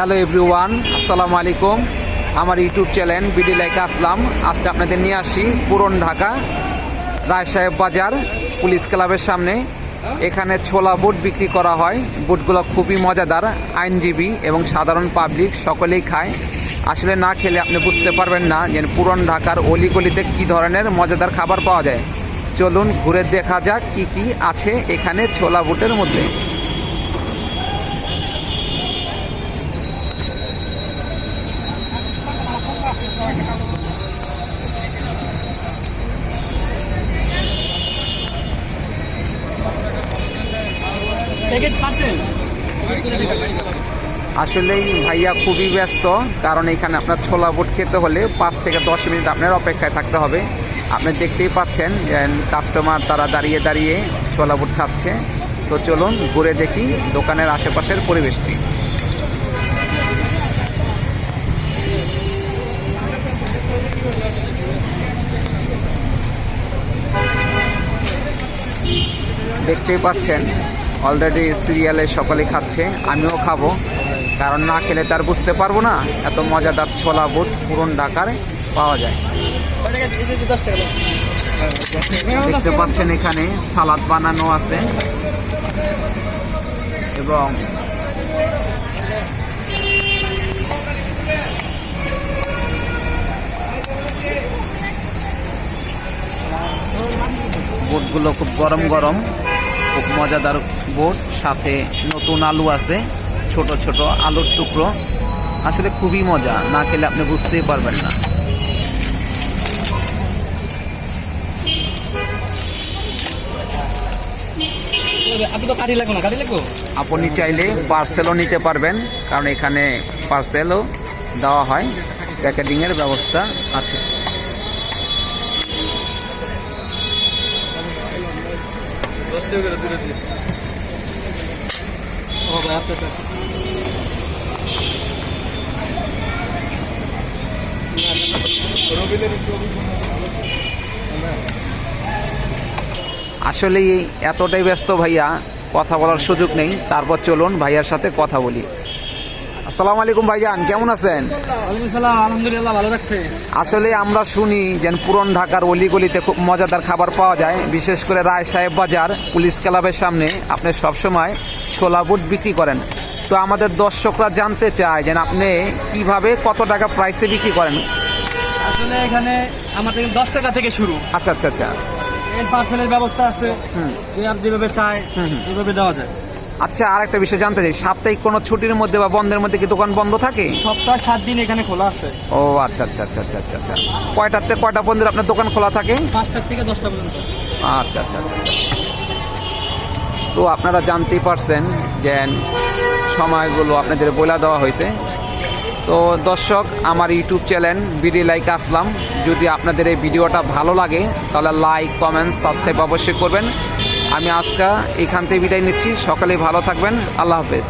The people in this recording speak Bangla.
হ্যালো এভরিওয়ান, আসসালামু আলাইকুম। আমার YouTube channel BD like Aslam. আজকে আপনাদের নিয়ে আসি পুরন ঢাকা রায় সাহেব বাজার পুলিশ ক্লাবের সামনে। এখানে ছোলা বুট বিক্রি করা হয়। বুটগুলো খুবই মজাদার, আইনজীবী এবং সাধারণ পাবলিক সকলেই খায়। আসলে না খেলে আপনি বুঝতে পারবেন না যে পুরন ঢাকার অলিগলিতে কী ধরনের মজাদার খাবার পাওয়া যায়। চলুন ঘুরে দেখা যাক কি কি আছে এখানে ছোলা বুটের মধ্যে। আসলেই ভাইয়া খুবই ব্যস্ত, কারণ এখানে আপনার ছোলা বুট খেতে হলে পাঁচ থেকে দশ মিনিট আপনার অপেক্ষায় থাকতে হবে। আপনি দেখতেই পাচ্ছেন কাস্টমার তারা দাঁড়িয়ে দাঁড়িয়ে ছোলা বুট খাচ্ছে। তো চলুন ঘুরে দেখি দোকানের আশেপাশের পরিবেশটি। দেখতেই পাচ্ছেন অলরেডি সিরিয়ালে সকলে খাচ্ছে, আমিও খাব। কারণ না খেলে তার বুঝতে পারব না, এত মজাদার ছোলা বুট পুরন ঢাকার পাওয়া যায়। দেখতে পাচ্ছেন এখানে সালাদ বানানো আছে। এবং বোটগুলো খুব গরম গরম খুব মজাদার বোট সাথে নতুন আলু আছে ছোট ছোট আলুর টুকরো। আসলে খুবই মজা না খেলে আপনি বুঝতেই পারবেন না। আপনি চাইলে পার্সেলও নিতে পারবেন কারণ এখানে পার্সেলও দেওয়া হয় প্যাকেটিংয়ের ব্যবস্থা আছে। টাকা করে আসলে এতটাই ব্যস্ত ভাইয়া, কথা বলার সুযোগ নেই। তারপর চলুন ভাইয়ার সাথে কথা বলি। আসসালামু আলাইকুম ভাইজান কেমন আছেন? আলহামদুলিল্লাহ ভালো রাখছে আসলে আমরা শুনি যে পুরন ঢাকার অলিগলিতে খুব মজাদার খাবার পাওয়া যায় বিশেষ করে রায় সাহেব বাজার পুলিশ ক্লাবের সামনে আপনি সবসময় ছোলা বুট বিক্রি করেন। তো আমাদের দর্শকরা জানতে চায় যে আপনি কীভাবে কত টাকা প্রাইসে বিক্রি করেন? আসলে এখানে আমাদের দশ টাকা থেকে শুরু। আচ্ছা আচ্ছা আচ্ছা। এর পার্সেলের ব্যবস্থা আছে যে আর যেভাবে চায় সেভাবে দেওয়া যায়। আচ্ছা আর একটা বিষয় জানতে চাই। সাপ্তাহিক কোনো ছুটির মধ্যে বা বন্ধের মধ্যে কি দোকান বন্ধ থাকে? সপ্তাহে সাত দিন এখানে খোলা আছে। ও আচ্ছা আচ্ছা আচ্ছা আচ্ছা আচ্ছা আচ্ছা। কয়টার থেকে কয়টা পর্যন্ত আপনার দোকান খোলা থাকে? পাঁচটার থেকে দশটা পর্যন্ত। আচ্ছা আচ্ছা আচ্ছা আচ্ছা। তো আপনারা জানতেই পারছেন যে সময়গুলো আপনাদের বলে দেওয়া হয়েছে। তো দর্শক আমার YouTube channel BD like Aslam. যদি আপনাদের এই ভিডিওটা ভালো লাগে তাহলে লাইক কমেন্ট সাবস্ক্রাইব অবশ্যই করবেন। আমি আজকা এখান থেকে বিদায় নিচ্ছি। সকালে ভালো থাকবেন। আল্লাহ হাফেজ।